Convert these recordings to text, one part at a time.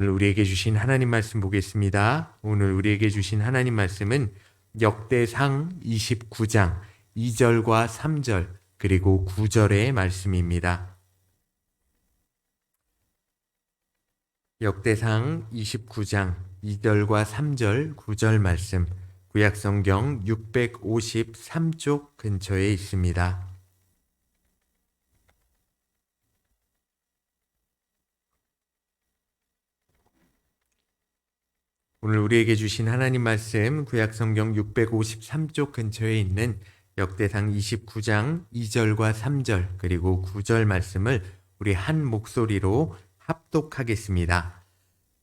오늘 우리에게 주신 하나님 말씀 보겠습니다. 오늘 우리에게 주신 하나님 말씀은 역대상 29장 2절과 3절 그리고 9절의 말씀입니다. 역대상 29장 2절과 3절 9절 말씀 구약성경 653쪽 근처에 있습니다. 오늘 우리에게 주신 하나님 말씀 구약성경 653쪽 근처에 있는 역대상 29장 2절과 3절 그리고 9절 말씀을 우리 한 목소리로 합독하겠습니다.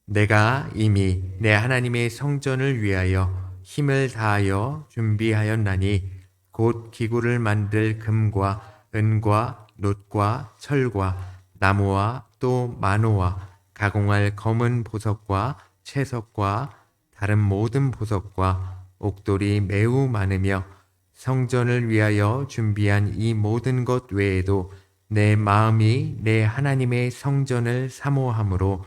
내가 이미 내 하나님의 성전을 위하여 힘을 다하여 준비하였나니 곧 기구를 만들 금과 은과 놋과 철과 나무와 또 마노와 가공할 검은 보석과 채석과 다른 모든 보석과 옥돌이 매우 많으며 성전을 위하여 준비한 이 모든 것 외에도 내 마음이 내 하나님의 성전을 사모함으로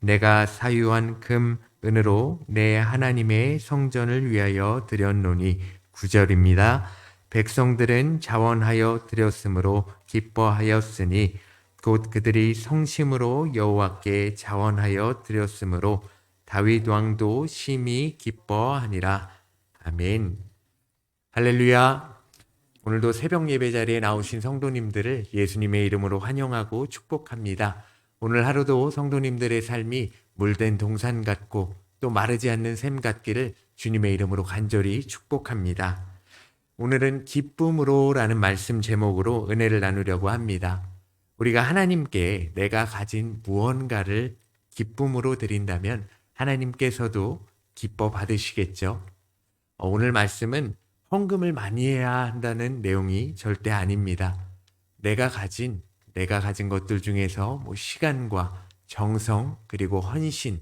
내가 사유한 금, 은으로 내 하나님의 성전을 위하여 드렸노니 구절입니다. 백성들은 자원하여 드렸으므로 기뻐하였으니 곧 그들이 성심으로 여호와께 자원하여 드렸으므로 다윗 왕도 심히 기뻐하니라. 아멘. 할렐루야. 오늘도 새벽 예배 자리에 나오신 성도님들을 예수님의 이름으로 환영하고 축복합니다. 오늘 하루도 성도님들의 삶이 물된 동산 같고 또 마르지 않는 샘 같기를 주님의 이름으로 간절히 축복합니다. 오늘은 기쁨으로라는 말씀 제목으로 은혜를 나누려고 합니다. 우리가 하나님께 내가 가진 무언가를 기쁨으로 드린다면 하나님께서도 기뻐 받으시겠죠. 어, 오늘 말씀은 헌금을 많이 해야 한다는 내용이 절대 아닙니다. 내가 가진 내가 가진 것들 중에서 뭐 시간과 정성 그리고 헌신,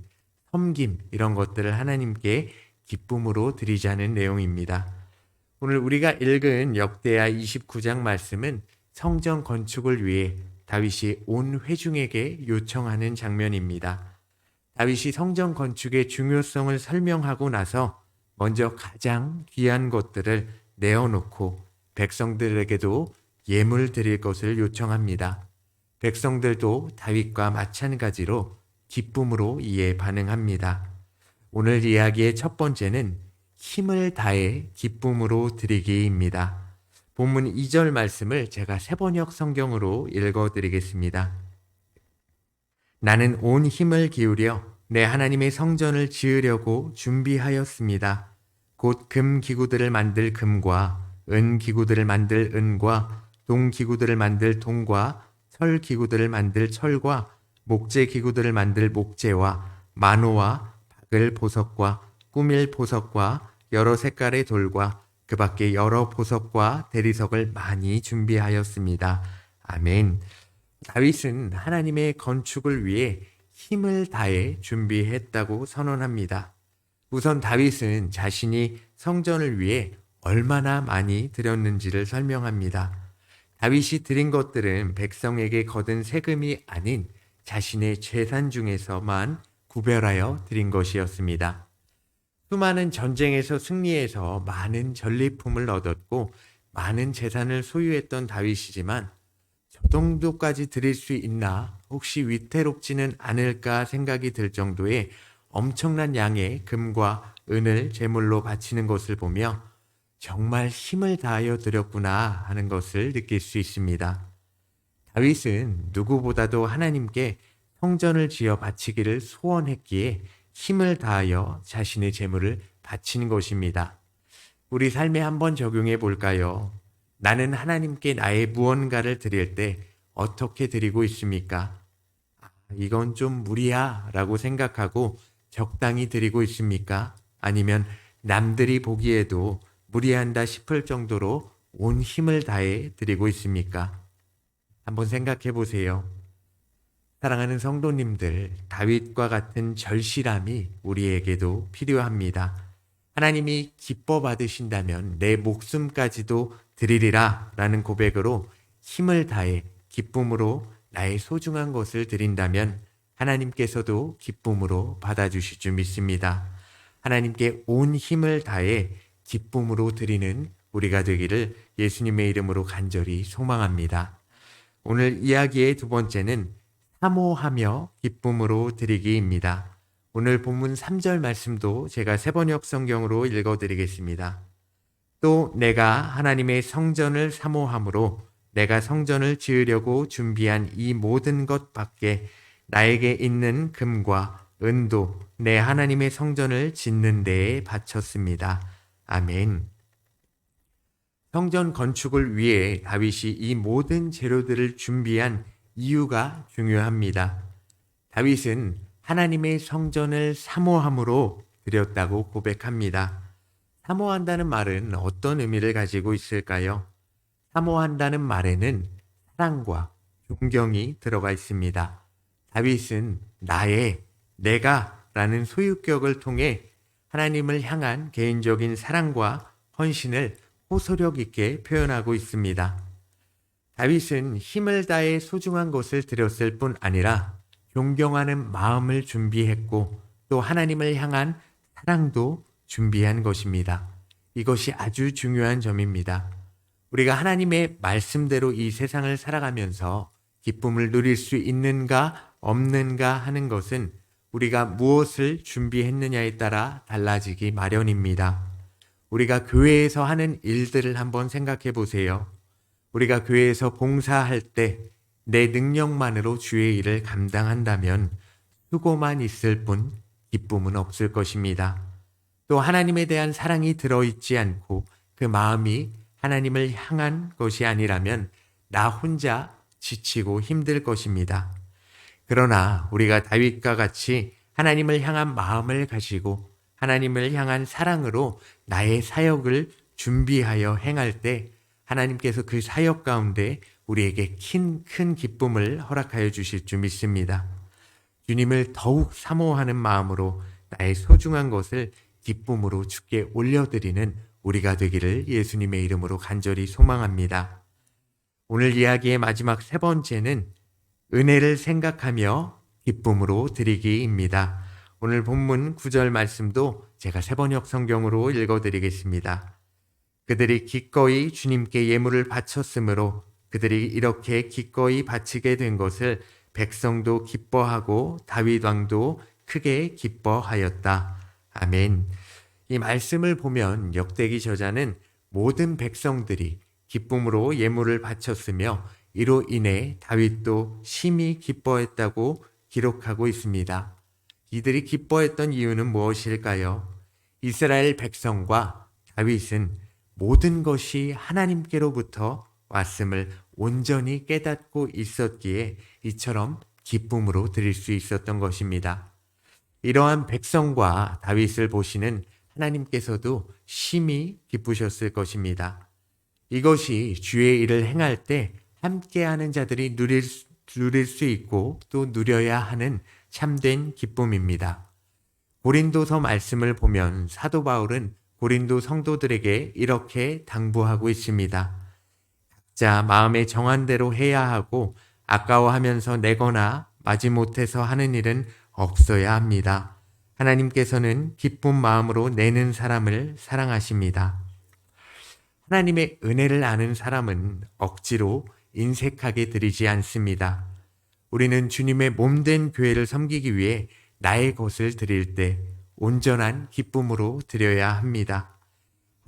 섬김 이런 것들을 하나님께 기쁨으로 드리자는 내용입니다. 오늘 우리가 읽은 역대하 29장 말씀은 성전 건축을 위해 다윗이 온 회중에게 요청하는 장면입니다. 다윗이 성전 건축의 중요성을 설명하고 나서 먼저 가장 귀한 것들을 내어놓고 백성들에게도 예물 드릴 것을 요청합니다. 백성들도 다윗과 마찬가지로 기쁨으로 이에 반응합니다. 오늘 이야기의 첫 번째는 힘을 다해 기쁨으로 드리기입니다. 본문 2절 말씀을 제가 세번역 성경으로 읽어 드리겠습니다. 나는 온 힘을 기울여 내 하나님의 성전을 지으려고 준비하였습니다. 곧 금 기구들을 만들 금과 은 기구들을 만들 은과 동 기구들을 만들 동과 철 기구들을 만들 철과 목재 기구들을 만들 목재와 만호와 박을 보석과 꾸밀 보석과 여러 색깔의 돌과 그 밖에 여러 보석과 대리석을 많이 준비하였습니다. 아멘. 다윗은 하나님의 건축을 위해 힘을 다해 준비했다고 선언합니다. 우선 다윗은 자신이 성전을 위해 얼마나 많이 드렸는지를 설명합니다. 다윗이 드린 것들은 백성에게 거둔 세금이 아닌 자신의 재산 중에서만 구별하여 드린 것이었습니다. 수많은 전쟁에서 승리해서 많은 전리품을 얻었고 많은 재산을 소유했던 다윗이지만 저 정도까지 드릴 수 있나 혹시 위태롭지는 않을까 생각이 들 정도의 엄청난 양의 금과 은을 제물로 바치는 것을 보며 정말 힘을 다하여 드렸구나 하는 것을 느낄 수 있습니다. 다윗은 누구보다도 하나님께 성전을 지어 바치기를 소원했기에 힘을 다하여 자신의 재물을 바치는 것입니다. 우리 삶에 한번 적용해 볼까요? 나는 하나님께 나의 무언가를 드릴 때 어떻게 드리고 있습니까? 아, 이건 좀 무리야 라고 생각하고 적당히 드리고 있습니까? 아니면 남들이 보기에도 무리한다 싶을 정도로 온 힘을 다해 드리고 있습니까? 한번 생각해 보세요. 사랑하는 성도님들, 다윗과 같은 절실함이 우리에게도 필요합니다. 하나님이 기뻐 받으신다면 내 목숨까지도 드리리라 라는 고백으로 힘을 다해 기쁨으로 나의 소중한 것을 드린다면 하나님께서도 기쁨으로 받아주실 줄 믿습니다. 하나님께 온 힘을 다해 기쁨으로 드리는 우리가 되기를 예수님의 이름으로 간절히 소망합니다. 오늘 이야기의 두 번째는 사모하며 기쁨으로 드리기입니다. 오늘 본문 3절 말씀도 제가 세번역 성경으로 읽어 드리겠습니다. 또 내가 하나님의 성전을 사모함으로 내가 성전을 지으려고 준비한 이 모든 것 밖에 나에게 있는 금과 은도 내 하나님의 성전을 짓는 데에 바쳤습니다. 아멘. 성전 건축을 위해 다윗이 이 모든 재료들을 준비한 이유가 중요합니다. 다윗은 하나님의 성전을 사모함으로 드렸다고 고백합니다. 사모한다는 말은 어떤 의미를 가지고 있을까요? 사모한다는 말에는 사랑과 존경이 들어가 있습니다. 다윗은 나의, 내가 라는 소유격을 통해 하나님을 향한 개인적인 사랑과 헌신을 호소력 있게 표현하고 있습니다. 다윗은 힘을 다해 소중한 것을 드렸을 뿐 아니라 존경하는 마음을 준비했고 또 하나님을 향한 사랑도 준비한 것입니다. 이것이 아주 중요한 점입니다. 우리가 하나님의 말씀대로 이 세상을 살아가면서 기쁨을 누릴 수 있는가 없는가 하는 것은 우리가 무엇을 준비했느냐에 따라 달라지기 마련입니다. 우리가 교회에서 하는 일들을 한번 생각해 보세요. 우리가 교회에서 봉사할 때 내 능력만으로 주의 일을 감당한다면 수고만 있을 뿐 기쁨은 없을 것입니다. 또 하나님에 대한 사랑이 들어있지 않고 그 마음이 하나님을 향한 것이 아니라면 나 혼자 지치고 힘들 것입니다. 그러나 우리가 다윗과 같이 하나님을 향한 마음을 가지고 하나님을 향한 사랑으로 나의 사역을 준비하여 행할 때 하나님께서 그 사역 가운데 우리에게 큰, 큰 기쁨을 허락하여 주실 줄 믿습니다. 주님을 더욱 사모하는 마음으로 나의 소중한 것을 기쁨으로 주께 올려드리는 우리가 되기를 예수님의 이름으로 간절히 소망합니다. 오늘 이야기의 마지막 세 번째는 은혜를 생각하며 기쁨으로 드리기입니다. 오늘 본문 9절 말씀도 제가 세번역 성경으로 읽어드리겠습니다. 그들이 기꺼이 주님께 예물을 바쳤으므로 그들이 이렇게 기꺼이 바치게 된 것을 백성도 기뻐하고 다윗 왕도 크게 기뻐하였다. 아멘. 이 말씀을 보면 역대기 저자는 모든 백성들이 기쁨으로 예물을 바쳤으며 이로 인해 다윗도 심히 기뻐했다고 기록하고 있습니다. 이들이 기뻐했던 이유는 무엇일까요? 이스라엘 백성과 다윗은 모든 것이 하나님께로부터 왔음을 온전히 깨닫고 있었기에 이처럼 기쁨으로 드릴 수 있었던 것입니다. 이러한 백성과 다윗을 보시는 하나님께서도 심히 기쁘셨을 것입니다. 이것이 주의 일을 행할 때 함께하는 자들이 누릴, 누릴 수 있고 또 누려야 하는 참된 기쁨입니다. 고린도서 말씀을 보면 사도 바울은 고린도 성도들에게 이렇게 당부하고 있습니다. 각자 마음에 정한 대로 해야 하고 아까워하면서 내거나 마지못해서 하는 일은 없어야 합니다. 하나님께서는 기쁜 마음으로 내는 사람을 사랑하십니다. 하나님의 은혜를 아는 사람은 억지로 인색하게 드리지 않습니다. 우리는 주님의 몸된 교회를 섬기기 위해 나의 것을 드릴 때 온전한 기쁨으로 드려야 합니다.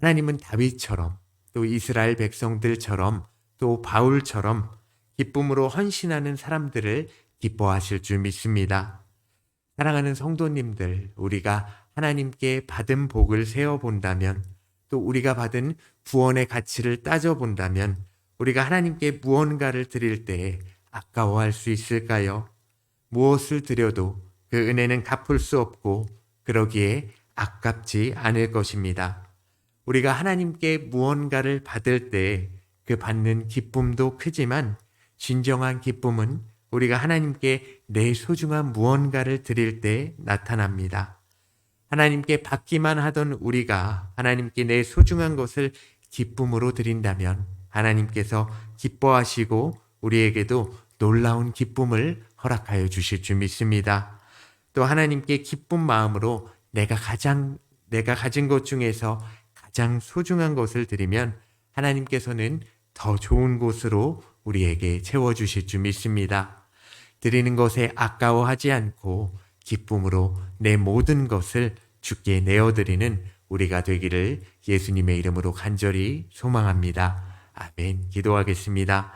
하나님은 다윗처럼 또 이스라엘 백성들처럼 또 바울처럼 기쁨으로 헌신하는 사람들을 기뻐하실 줄 믿습니다. 사랑하는 성도님들, 우리가 하나님께 받은 복을 세어본다면 또 우리가 받은 구원의 가치를 따져본다면 우리가 하나님께 무언가를 드릴 때 아까워할 수 있을까요? 무엇을 드려도 그 은혜는 갚을 수 없고 그러기에 아깝지 않을 것입니다. 우리가 하나님께 무언가를 받을 때 그 받는 기쁨도 크지만 진정한 기쁨은 우리가 하나님께 내 소중한 무언가를 드릴 때 나타납니다. 하나님께 받기만 하던 우리가 하나님께 내 소중한 것을 기쁨으로 드린다면 하나님께서 기뻐하시고 우리에게도 놀라운 기쁨을 허락하여 주실 줄 믿습니다. 또 하나님께 기쁜 마음으로 내가 가장 내가 가진 것 중에서 가장 소중한 것을 드리면 하나님께서는 더 좋은 곳으로 우리에게 채워 주실 줄 믿습니다. 드리는 것에 아까워하지 않고 기쁨으로 내 모든 것을 주께 내어 드리는 우리가 되기를 예수님의 이름으로 간절히 소망합니다. 아멘. 기도하겠습니다.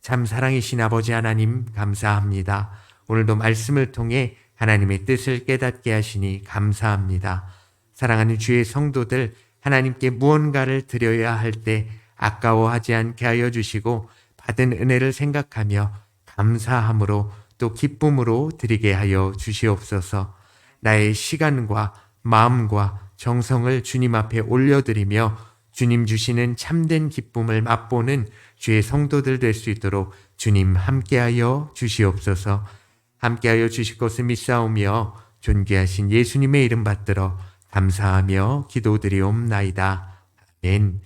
참 사랑이신 아버지 하나님 감사합니다. 오늘도 말씀을 통해 하나님의 뜻을 깨닫게 하시니 감사합니다. 사랑하는 주의 성도들 하나님께 무언가를 드려야 할 때 아까워하지 않게 하여 주시고 받은 은혜를 생각하며 감사함으로 또 기쁨으로 드리게 하여 주시옵소서. 나의 시간과 마음과 정성을 주님 앞에 올려드리며 주님 주시는 참된 기쁨을 맛보는 주의 성도들 될 수 있도록 주님 함께하여 주시옵소서. 함께하여 주실 것을 믿사오며 존귀하신 예수님의 이름 받들어 감사하며 기도드리옵나이다. 아멘.